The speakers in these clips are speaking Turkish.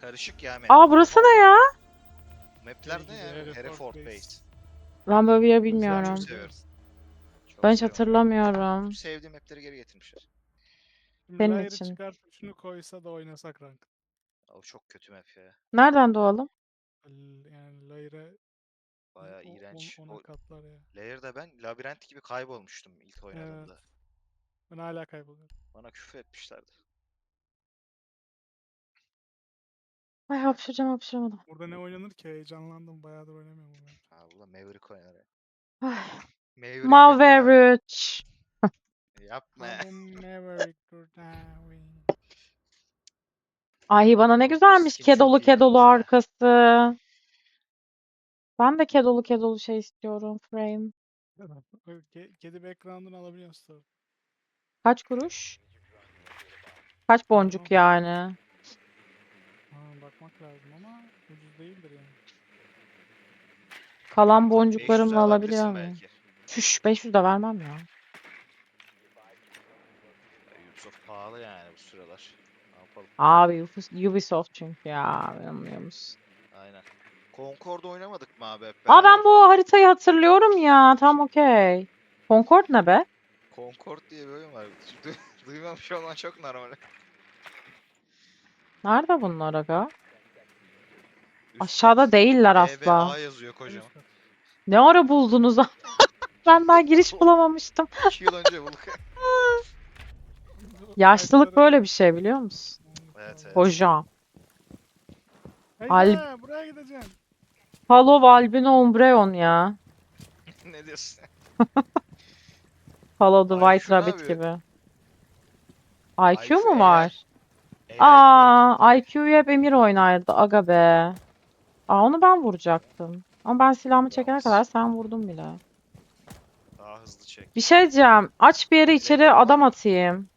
Karışık ya map. Aa burası ne ya? Mapler ne ya? Hereford Base. Ben böyle bir yer bilmiyorum. çok seviyorum. Çok Ben hiç seviyorum. hatırlamıyorum. Tüm sevdiğim mapleri geri getirmişler. Şimdi Benim Rayer'ı için. çıkartıp şunu koysa da oynasak rank. O çok kötü map ya. Nereden doğalım? L- Yani Layer'e Bayağı o- iğrenç. on- ona O katlar ya. Layer'da ben labirent gibi kaybolmuştum ilk oynadığımda. Ben hala kayboluyorum. Bana küfür etmişlerdi. Ay hapşıracağım hapşıramadım. Burada ne oynanır ki heyecanlandım. Bayağıdır oynamıyorum bunu. Ha bu da Maverick oynar ya. Ay. Maverick Maverick. Yapma. Adam Maverick Durdawi. Ay bana ne güzelmiş skin çok kedolu iyi kedolu yalnız ha. arkası. Ben de kedolu kedolu şey istiyorum frame. Ke- Kedi background'unu alabiliyorsun tabii. Kaç kuruş? Kaç boncuk yani? Bakmak lazım ama ucuz değildir yani. Kalan 500'e boncuklarımla alabiliyor muyum? belki. Şuş 500 de vermem ya. Ya Ubisoft pahalı yani bu sıralar. Ne yapalım? Abi Ubis- Ubisoft çünkü ya. Anlıyor musun? Aynen. Concord oynamadık mı abi hep Aa ben bu haritayı hatırlıyorum ya. Tam okey. Concord ne be? Concord diye bir oyun var. Du- Duymamış olman çok normal. Nerede bunlar aga? Aşağıda değiller EVA asla. yazıyor kocaman. Ne ara buldunuz? Ben daha giriş bulamamıştım. 2 yıl önce bulduk. Yaşlılık böyle bir şey biliyor musun? Evet, evet. Hocam. Hayda, Al- buraya gideceksin. Palo Albino Umbreon ya. ne diyorsun? Palo the IQ White ne Rabbit yapıyor? gibi. IQ IQ mu var? Gibi Aa, IQ'yu hep Emir oynardı. Aga be. Aa, onu ben vuracaktım. Ama ben silahımı çekene kadar sen vurdun bile. Daha hızlı çek. Bir şey diyeceğim. Aç bir yere içeri adam atayım.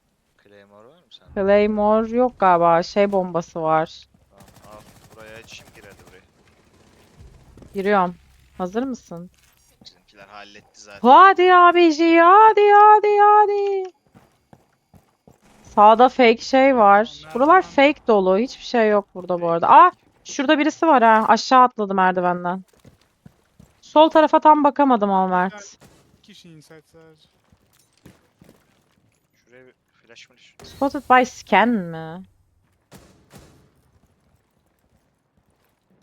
Claymore var mı sende? Claymore yok galiba. Şey bombası var. Tamam al. Buraya açayım gir hadi buraya. Giriyorum. Hazır mısın? Bizimkiler halletti zaten. Hadi abici, hadi hadi hadi. Sağda fake şey var. Buralar fake dolu. Hiçbir şey yok burada bu arada. Aa, şurada birisi var ha. Aşağı atladı merdivenden. Sol tarafa tam bakamadım ama Mert. İki kişi inside sadece. Şuraya bir flash mı? Spotted by scan mi?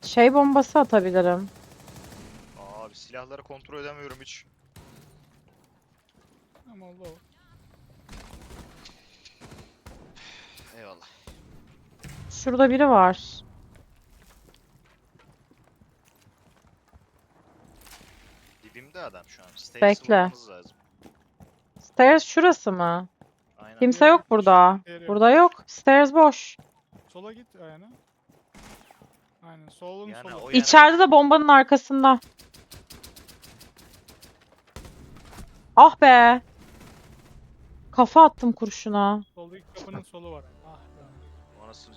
Şey bombası atabilirim. Abi silahları kontrol edemiyorum hiç. Ama o. Eyvallah. Şurada biri var. Dibimde adam şu an. Stairs'ı Bekle. lazım. Stairs şurası mı? Aynen. Kimse yok burada. diğeri yok. Burada yok. Stairs boş. Sola git ayağına. Aynen solun Yani solu. o İçeride de bombanın arkasında. Ah be. Kafa attım kurşuna. Soldaki kapının solu var. Ah be. O nasıl?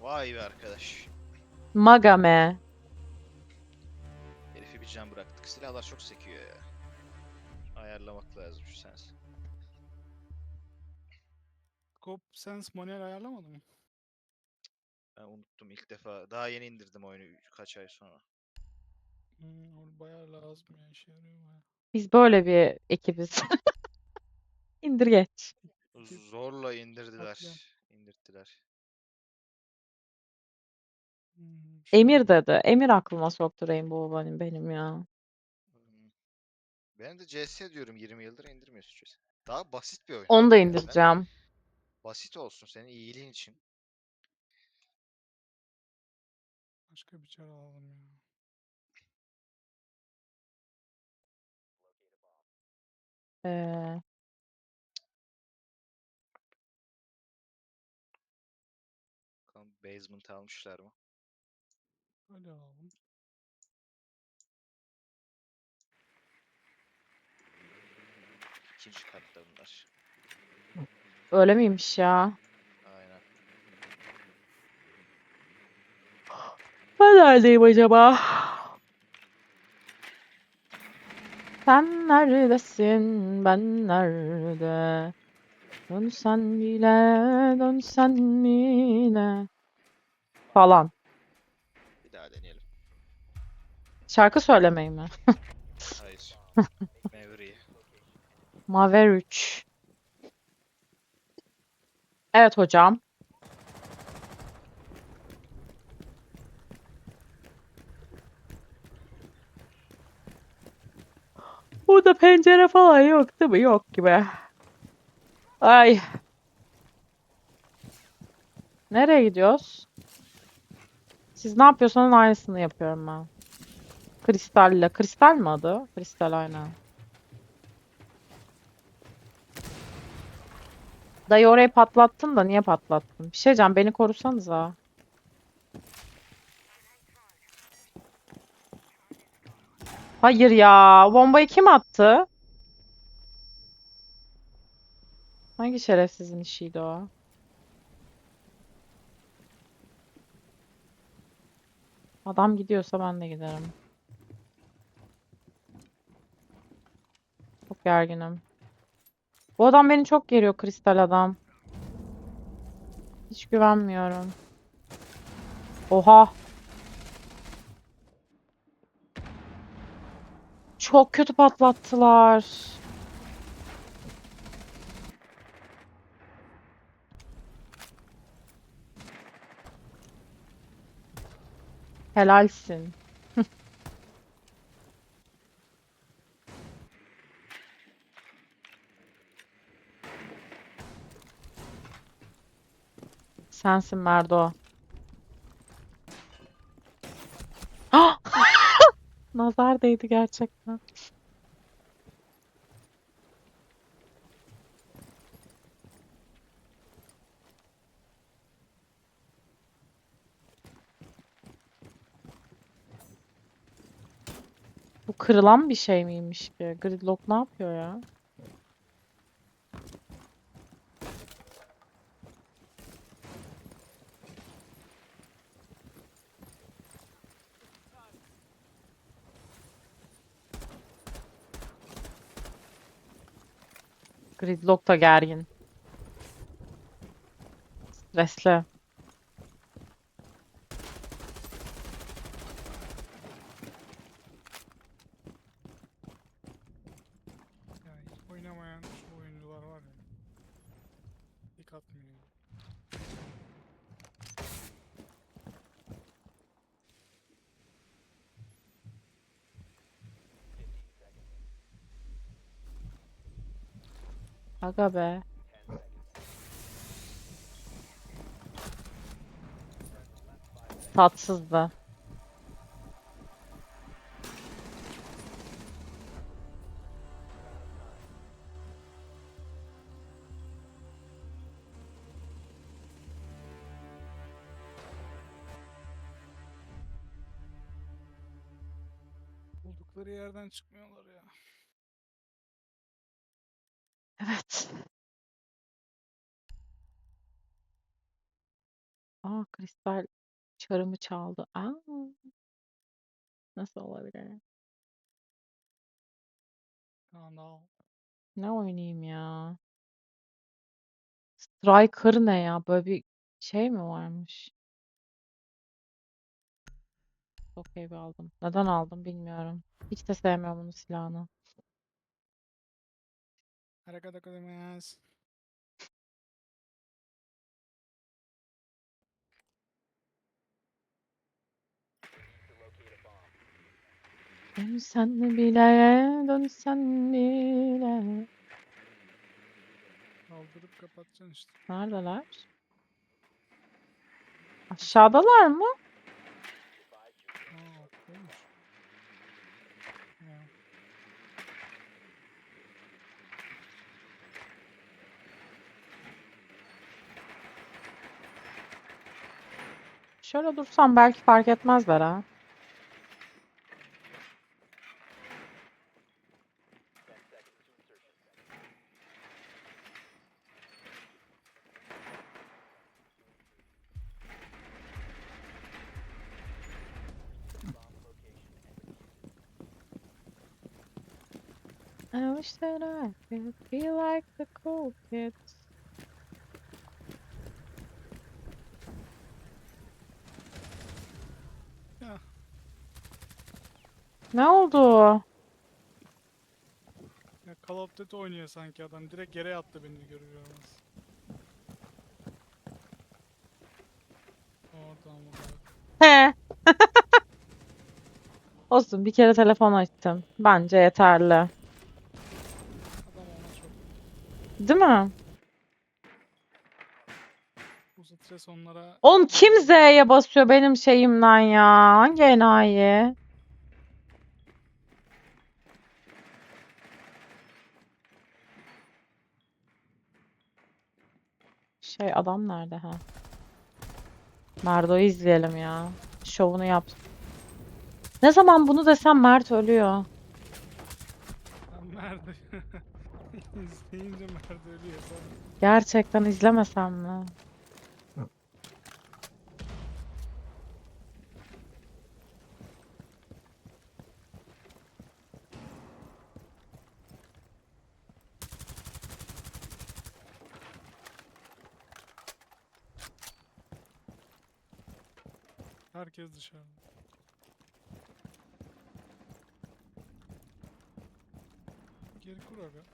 Vay be arkadaş. Magame. Can bıraktık. Silahlar çok sekiyor ya. Ayarlamak lazım şu sens. Scope Sense manuel ayarlamadın mı? Ben unuttum ilk defa. Daha yeni indirdim oyunu kaç ay sonra. Hmm, o bayağı lazım ya işe yarıyor bayağı. Biz böyle bir ekibiz. İndir geç. Zorla indirdiler. Katliam. İndirttiler. İşte Emir dedi. Emir aklıma soktu Rainbow benim, benim ya. Hmm. Ben de CS diyorum 20 yıldır indirmiyorsun CS. Daha basit bir oyun. Onu da ben- indireceğim. Basit olsun senin iyiliğin için. Başka bir çare alalım ya. Ee, Bakalım basement almışlar mı? Öyle. İkinci katta bunlar. Öyle miymiş ya? Aynen. Ben neredeyim acaba? Sen neredesin? Ben nerede? Dönsen bile, dönsen bile. Falan. Şarkı söylemeyi mi? Hayır. Maverick. Maverick. Evet hocam. Burada pencere falan yok değil mi? Yok gibi. Ay. Nereye gidiyoruz? Siz ne yapıyorsanız aynısını yapıyorum ben. Kristal'le. Kristal mi adı? Kristal aynen. Dayı orayı patlattın da niye patlattın? Bir şey can beni korusanıza. Hayır ya. Bombayı kim attı? Hangi şerefsizin işiydi o? Adam gidiyorsa ben de giderim. çok gerginim. Bu adam beni çok geriyor kristal adam. Hiç güvenmiyorum. Oha. Çok kötü patlattılar. Helalsin. Sensin Merdo. Nazar değdi gerçekten. Bu kırılan bir şey miymiş ki? Gridlock ne yapıyor ya? Gridlock da gergin. Stresli. Aga be. Tatsız da. Buldukları yerden çıkmıyorlar. Evet. A! Kristal çarımı çaldı. A! Nasıl olabilir? Ne oynayayım ya? Striker ne ya? Böyle bir şey mi varmış? Okey bir aldım. Neden aldım bilmiyorum. Hiç de sevmiyorum bunu silahını. ありがとうございます。Dönsen bile, dönsen bile. Kaldırıp kapatacaksın işte. Neredeler? Aşağıdalar mı? Şöyle dursam belki fark etmezler ha. I wish that I could be like the cool kids. Oldu? Ya Call of Duty oynuyor sanki adam. Direkt yere yattı beni görür görmez. Orada ama bak. He. Olsun bir kere telefon açtım. Bence yeterli. Adam ona çok. Değil mi? Bu stres onlara... Oğlum kim Z'ye basıyor benim şeyimden ya? Hangi enayi? Şey adam nerede ha? Merdo'yu izleyelim ya. Şovunu yap. Ne zaman bunu desem Mert ölüyor. Ben Mert'i... İzleyince Mert ölüyor. Gerçekten izlemesem mi? Herkes dışarıda. Geri kur aga.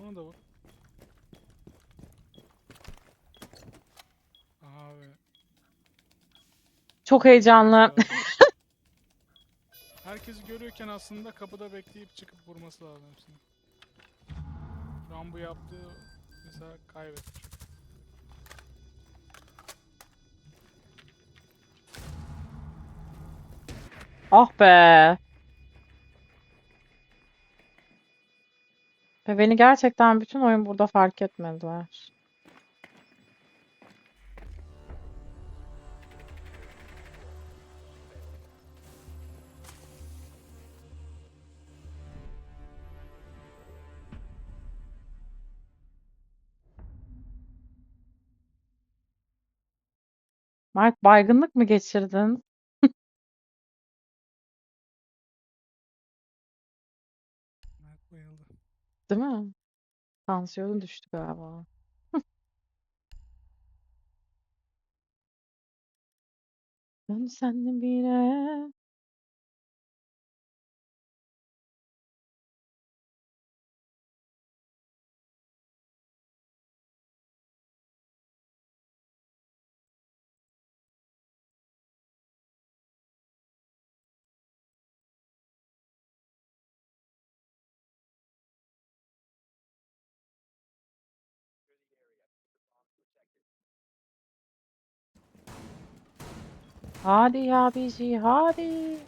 Ona da vur. Abi. Çok heyecanlı. Herkesi görüyorken aslında kapıda bekleyip çıkıp vurması lazım hepsini. Şu an bu yaptığı mesela kaybetmiş. Ah be. Ve beni gerçekten bütün oyun burada fark etmediler. Mark baygınlık mı geçirdin? Değil mi? Tansiyonu düştü galiba. Dön sen bire. Hadi ya bici hadi.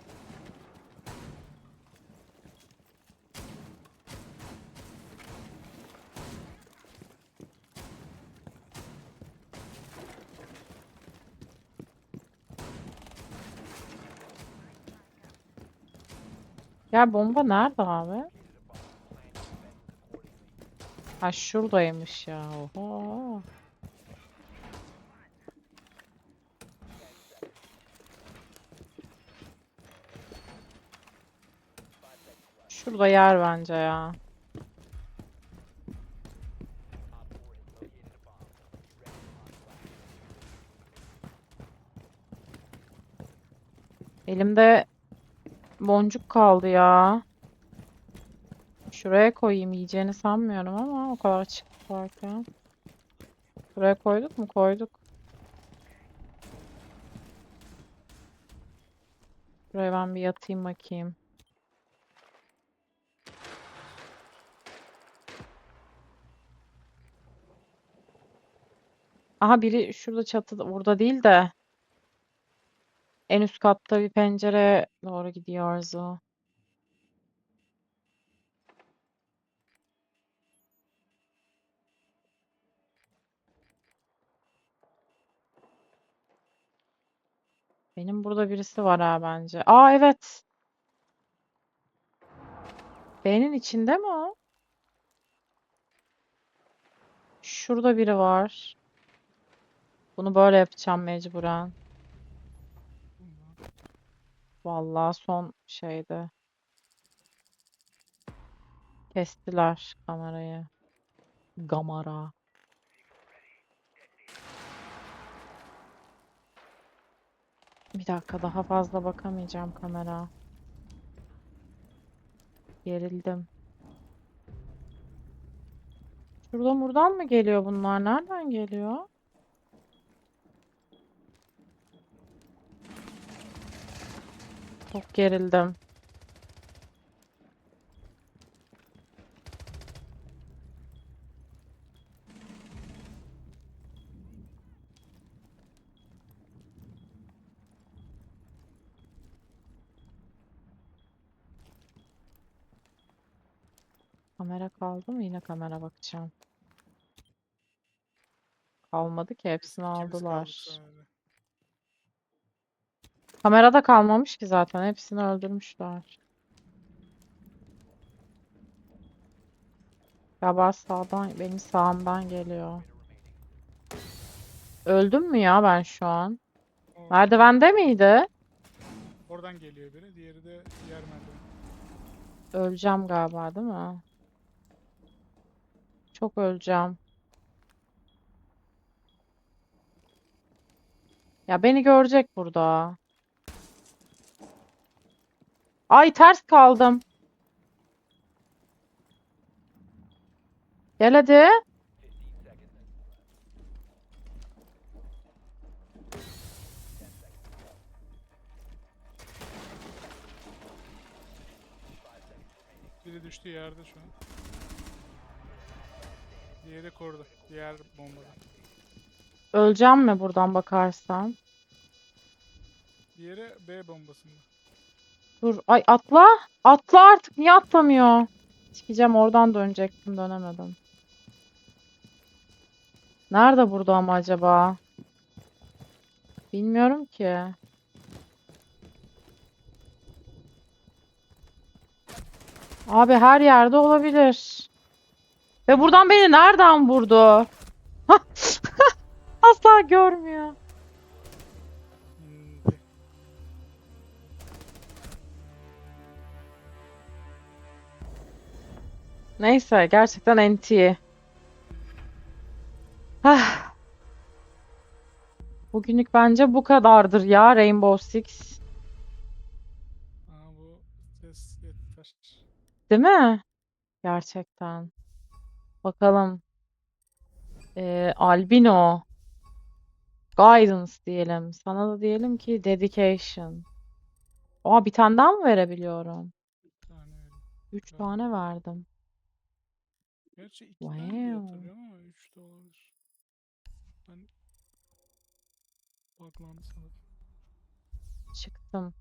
Ya bomba nerede abi? Ha şuradaymış ya. Oha. Şurada yer bence ya. Elimde boncuk kaldı ya. Şuraya koyayım yiyeceğini sanmıyorum ama o kadar çıktı varken. Buraya koyduk mu? Koyduk. Buraya ben bir yatayım bakayım. Aha biri şurada çatıda burada değil de en üst katta bir pencereye doğru gidiyor Arzu. Benim burada birisi var ha bence. Aa evet. B'nin içinde mi o? Şurada biri var. Bunu böyle yapacağım mecburen. Vallahi son şeydi. Kestiler kamerayı. Gamara. Bir dakika daha fazla bakamayacağım kamera. Gerildim. Şuradan buradan mı geliyor bunlar? Nereden geliyor? Çok gerildim. Kamera kaldı mı? Yine kamera bakacağım. Kalmadı ki hepsini aldılar. Kamerada kalmamış ki zaten. Hepsini öldürmüşler. Galiba sağdan, benim sağımdan geliyor. Öldüm mü ya ben şu an? Merdivende miydi? Oradan geliyor biri. Diğeri de diğer merdiven. Öleceğim galiba değil mi? Çok öleceğim. Ya beni görecek burada. Ay ters kaldım. Gel hadi. Biri düştü yerde şu an. Diğeri korudu. Diğer bombada. Öleceğim mi buradan bakarsam? Diğeri B bombasında. Dur. Ay atla. Atla artık. Niye atlamıyor? Çıkacağım oradan dönecektim. Dönemedim. Nerede burada ama acaba? Bilmiyorum ki. Abi her yerde olabilir. Ve buradan beni nereden vurdu? Asla görmüyor. Neyse gerçekten NT. Ah. Bugünlük bence bu kadardır ya Rainbow Six. Aa bu ses yeter. Değil mi? Gerçekten. Bakalım. Ee, Albino. Guidance diyelim. Sana da diyelim ki Dedication. Aa bir tane daha mı verebiliyorum? Bir tane. Üç Evet. tane verdim. Gerçi iki tane diye Wow. hatırlıyorum ama üç de olabilir. Ben baklandı sanırım. Çıktım.